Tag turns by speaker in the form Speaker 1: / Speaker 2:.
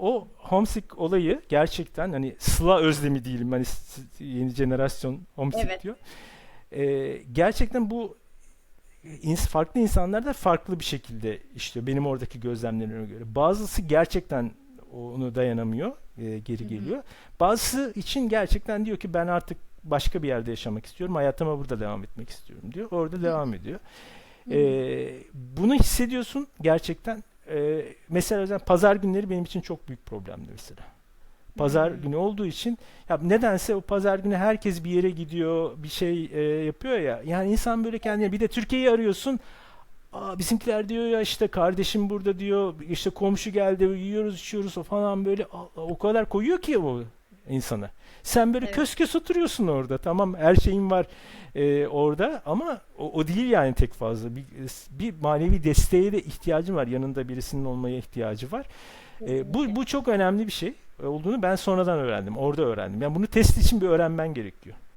Speaker 1: o homesick olayı gerçekten hani sıla özlemi değilim hani yeni jenerasyon homesick
Speaker 2: Evet.
Speaker 1: diyor. Ee, gerçekten bu ins- farklı insanlar da farklı bir şekilde işliyor benim oradaki gözlemlerime göre. Bazısı gerçekten onu dayanamıyor, e, geri
Speaker 2: Hı hı.
Speaker 1: geliyor. Bazısı için gerçekten diyor ki ben artık başka bir yerde yaşamak istiyorum, hayatıma burada devam etmek istiyorum diyor. Orada devam ediyor.
Speaker 2: Hı hı.
Speaker 1: Ee, bunu hissediyorsun gerçekten. Ee, mesela özel pazar günleri benim için çok büyük problemdi mesela. Pazar
Speaker 2: Hmm.
Speaker 1: günü olduğu için ya nedense o pazar günü herkes bir yere gidiyor, bir şey e, yapıyor ya. Yani insan böyle kendine bir de Türkiye'yi arıyorsun. Aa, bizimkiler diyor ya işte kardeşim burada diyor işte komşu geldi yiyoruz içiyoruz o falan böyle Aa, o kadar koyuyor ki o insana. Sen böyle
Speaker 2: Evet.
Speaker 1: kös kös oturuyorsun orada tamam her şeyin var e, orada ama o, o değil yani tek fazla bir, bir manevi desteğe de ihtiyacın var yanında birisinin olmaya ihtiyacı var. E, bu, bu çok önemli bir şey olduğunu ben sonradan öğrendim orada öğrendim yani bunu test için bir öğrenmen gerekiyor.